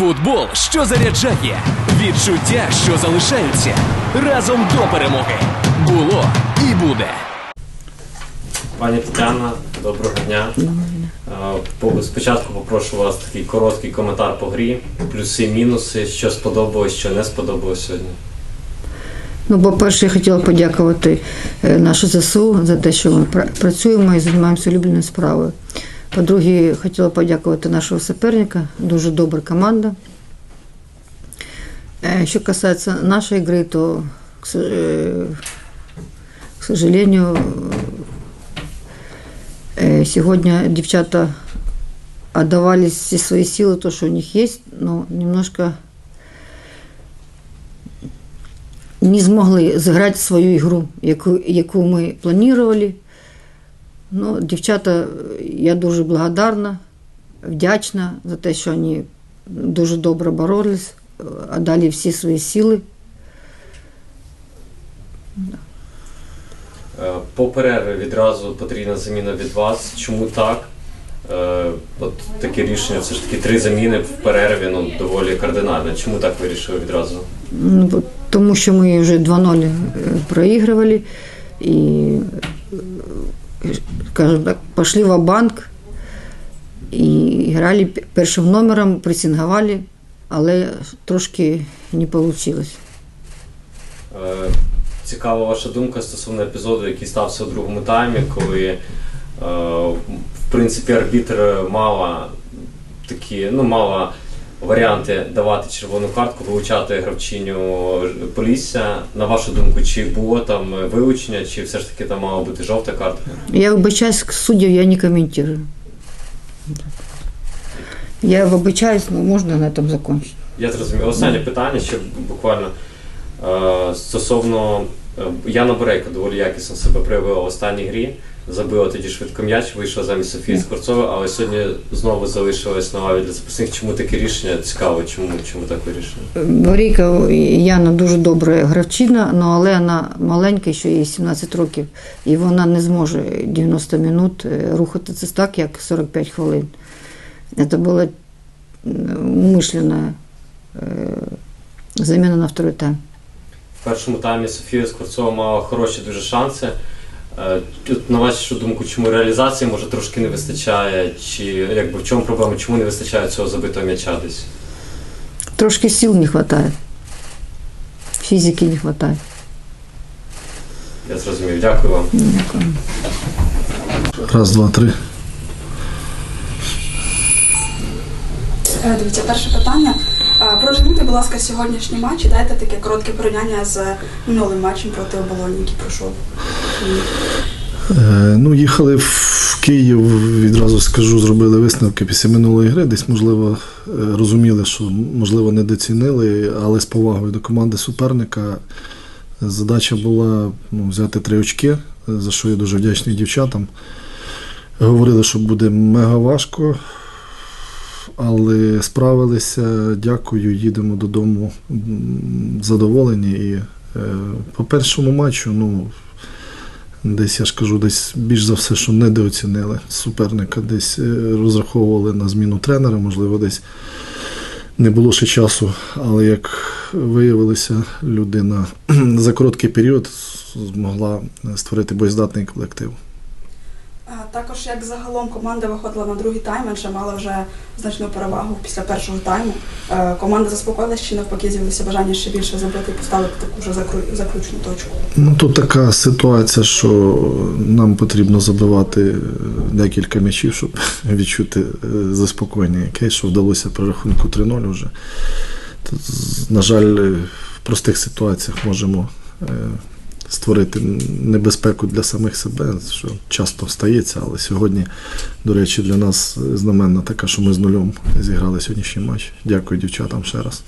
Футбол, що заряджає, відчуття, що залишаються разом до перемоги. Було і буде. Пані Тетяна, доброго дня. Е, Спочатку попрошу вас такий короткий коментар по грі, плюси, мінуси, що сподобалось, що не сподобалось сьогодні. Ну, по-перше, я хотіла подякувати е, нашу ЗСУ за те, що ми працюємо і займаємося улюбленою справою. По-друге, хотіла подякувати нашого суперника, дуже добра команда. Е, Що касається нашої гри, то, к е, сожалению, е, сьогодні дівчата отдавали всі свої сили, то, що у них є, но немножко не змогли зіграти свою ігру, яку, яку ми планували. Ну, дівчата, я дуже благодарна, вдячна за те, що вони дуже добре боролись, віддали всі свої сили. Е, По перерві відразу потрібна заміна від вас. Чому так? Е, От таке рішення, це ж таки три заміни в перерві, ну доволі кардинально. Чому так вирішили відразу? Ну, Тому що ми вже 2-0 е, проігрували і, скажімо так, пішли в банк і грали першим номером, пресингували, але трошки не вийшло. Е, Цікава ваша думка стосовно епізоду, який стався у другому таймі, коли е, в принципі арбітр мала такі, ну мала варіанти давати червону картку, вилучати гравчиню Полісся. На вашу думку, чи було там вилучення, чи все ж таки там мала бути жовта картка? Я вибачаюсь, суддів я не комментирую. Я вибачаюсь, но можно на этом закончить. Я зрозумів. Останнє питання ще буквально е, стосовно е, Яна Борейка доволі якісно себе проявила в останній грі. Забила тоді швидко м'яч, вийшла замість Софії Скворцової, але сьогодні знову залишилась на лаві для запасних. Чому таке рішення? Цікаво, чому, чому так вирішили? Борійка Яна дуже добра гравчина, ну, але вона маленька, ще їй 17 років, і вона не зможе 90 минут е, рухатися так, як 45 хвилин. Це була умишлена е, заміна на второй тайм. В першому таймі Софія Скворцова мала хороші дуже шанси. Е, Тут, на вашу думку, чому реалізації може трошки не вистачає, чи якби в чому проблема, чому не вистачає цього забитого м'яча десь? Трошки сил не вистачає. Фізики не вистачає. Я зрозумів. Дякую вам. Дякую. Раз, два, три. Е, Дивіться, перше питання. Е, Проживіть, будь ласка, сьогоднішній матч і дайте таке коротке порівняння з минулим матчем проти оболоні, який пройшов. Е, ну, їхали в Київ, відразу скажу, зробили висновки після минулої гри. Десь, можливо, е, розуміли, що можливо недоцінили, але з повагою до команди суперника. Задача була ну, взяти три очки, за що я дуже вдячний дівчатам. Говорили, що буде мега важко, але справилися. Дякую, їдемо додому задоволені. І е, по першому матчу, ну, Десь я ж кажу, десь більш за все, що недооцінили суперника, десь е, розраховували на зміну тренера, можливо, десь не було ще часу. Але як виявилося, людина за короткий період змогла створити боєздатний колектив. Також як загалом команда виходила на другий тайм, адже мала вже значну перевагу після першого тайму. Е, Команда заспокоїлась чи навпаки з'явилося бажання ще більше забити і поставити таку вже заключну точку. Ну, тут така ситуація, що нам потрібно забивати е, декілька м'ячів, щоб відчути е, заспокоєння якесь, що вдалося при рахунку 3-0 вже. На жаль, в простих ситуаціях можемо створити небезпеку для самих себе, що часто стається, але сьогодні, до речі, для нас знаменна така, що ми з нульом зіграли сьогоднішній матч. Дякую дівчатам ще раз.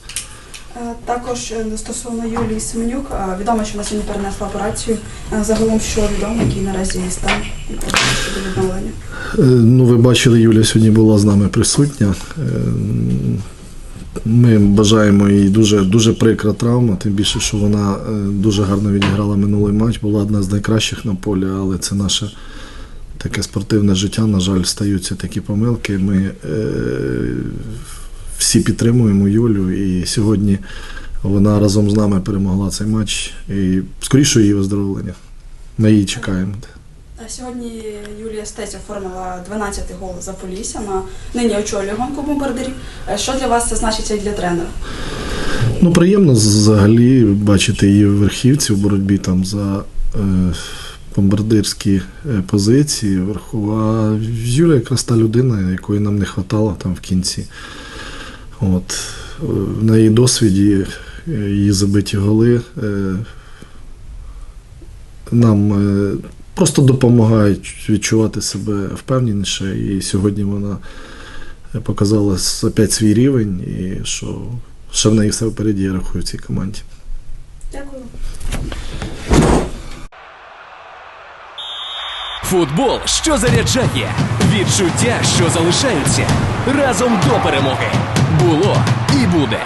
Е, Також е, стосовно Юлії Семенюк, е, відомо, що вона сьогодні перенесла операцію. Загалом, що відомо, який наразі її стан щодо відновлення. Ну, ви бачили, Юля сьогодні була з нами присутня. Ми бажаємо їй дуже, дуже прикра травма, тим більше, що вона е, дуже гарно відіграла минулий матч, була одна з найкращих на полі, але це наше таке спортивне життя. На жаль, стаються такі помилки. Ми е, всі підтримуємо Юлю, і сьогодні вона разом з нами перемогла цей матч. І скоріше її виздоровлення. Ми її чекаємо. Е, Сьогодні Юлія Стець оформила 12-й гол за Полісся, на нині очолює гонку бомбардирів. Е, Що для вас це значить як для тренера? Ну, приємно взагалі бачити її в верхівці в боротьбі там за е, бомбардирські е, позиції вверху. А Юля якраз та людина, якої нам не вистачало там в кінці. От. На її досвіді її забиті голи е, нам просто допомагають відчувати себе впевненіше. І сьогодні вона показала опять свій рівень, і що ще в неї все впереді, я рахую, в цій команді. Дякую. Футбол, що заряджає, відчуття, що залишаються разом до перемоги. Було і буде.